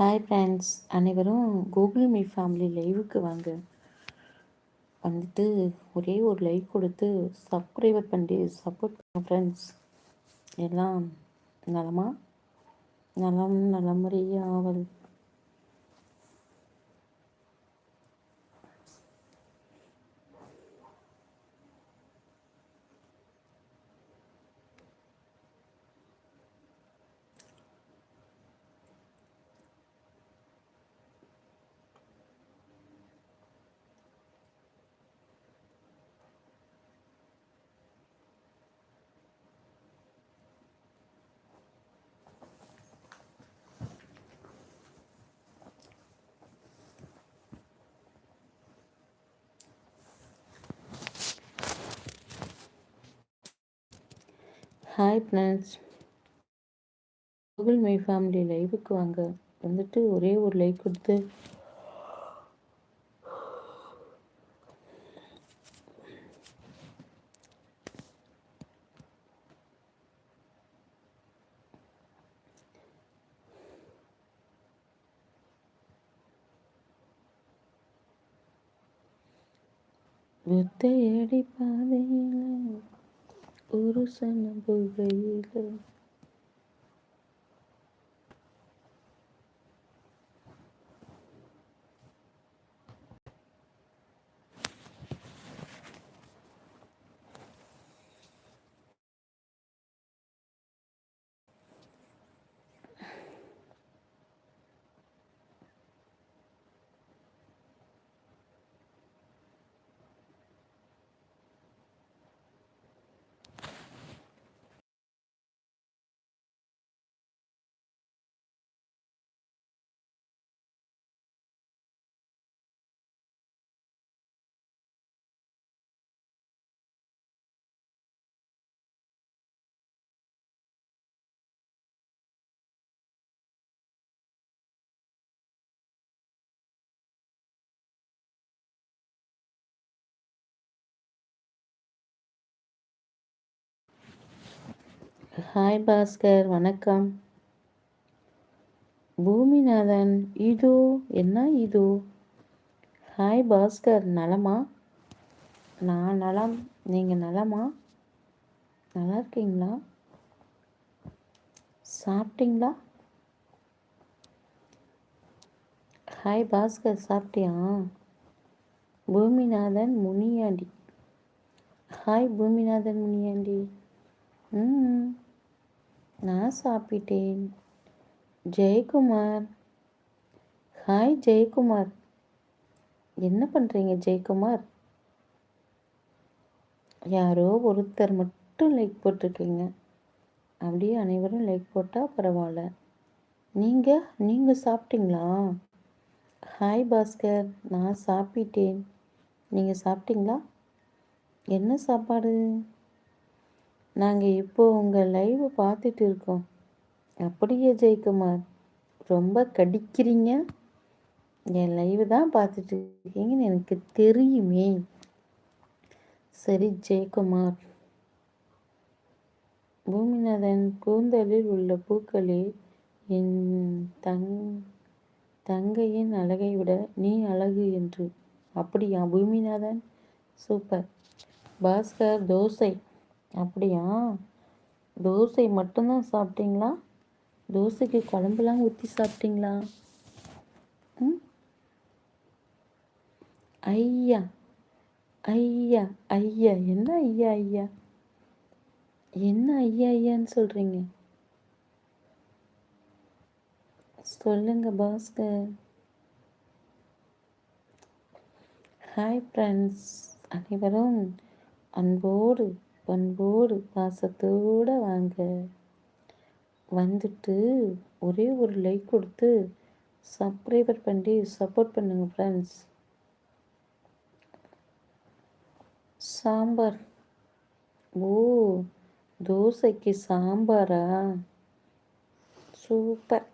Hi friends அனைவரும் Google me family லைவுக்கு வாங்க. வந்துட்டு ஒரே ஒரு லைக் கொடுத்து சப்ஸ்கிரைபர் பண்ணி சப்போர்ட் பண்ண ஃப்ரெண்ட்ஸ் எல்லாம் நலமா? நலம் நலமுறையாவல் hi friends Google my family லைவுக்கு வாங்க. வந்துட்டு ஒரே ஒரு லைக் கொடுத்து. வித்தையடி பாதையில் Uğru sana böyleyim. Hi Bhaskar வணக்கம். பூமிநாதன் இதோ என்ன இதோ? ஹாய் பாஸ்கர் நலமா? நான் நலம். நீங்கள் நலமா? நல்லா இருக்கீங்களா? சாப்பிட்டீங்களா? ஹாய் பாஸ்கர் சாப்பிட்டியா? பூமிநாதன் முனியாண்டி ஹாய் பூமிநாதன் முனியாண்டி. ம் நான் சாப்பிட்டேன். ஜெயக்குமார். ஹாய் ஜெயக்குமார். என்ன பண்ணுறீங்க ஜெயக்குமார்? யாரோ ஒருத்தர் மட்டும் லைக் போட்டிருக்கீங்க. அப்படியே அனைவரும் லைக் போட்டால் பரவாயில்ல. நீங்கள் நீங்கள் சாப்பிட்டீங்களா? ஹாய் பாஸ்கர். நான் சாப்பிட்டேன். நீங்கள் சாப்பிட்டீங்களா? என்ன சாப்பாடு? நாங்கள் இப்போ உங்கள் லைவை பார்த்துட்டு இருக்கோம். அப்படியே ஜெயக்குமார் ரொம்ப கடிக்கிறீங்க? என் லைவு தான் பார்த்துட்டு இருக்கீங்கன்னு எனக்கு தெரியுமே. சரி ஜெயக்குமார் பூமிநாதன் கூந்தலில் உள்ள பூக்களே என் தங் தங்கையின் அழகை விட நீ அழகு என்று. அப்படியா பூமிநாதன்? சூப்பர். பாஸ்கர் தோசை. அப்படியா? தோசை மட்டும்தான் சாப்பிட்டீங்களா? தோசைக்கு குழம்புலாம் ஊற்றி சாப்பிட்டீங்களா? ம்? ஐயா ஐயா ஐயா என்ன ஐயா ஐயா? என்ன ஐயா ஐயான்னு சொல்கிறீங்க சொல்லுங்க பாஸ்கர். ஹாய் ஃப்ரெண்ட்ஸ் அனைவரும் அன்போடு பண்போடு பாசத்தோடு வாங்க. வந்துட்டு ஒரே ஒரு லைக் கொடுத்து சப்ஸ்கிரைபர் பண்ணி சப்போர்ட் பண்ணுங்க ஃப்ரெண்ட்ஸ் சாம்பார். ஓ தோசைக்கு சாம்பாரா? சூப்பர்.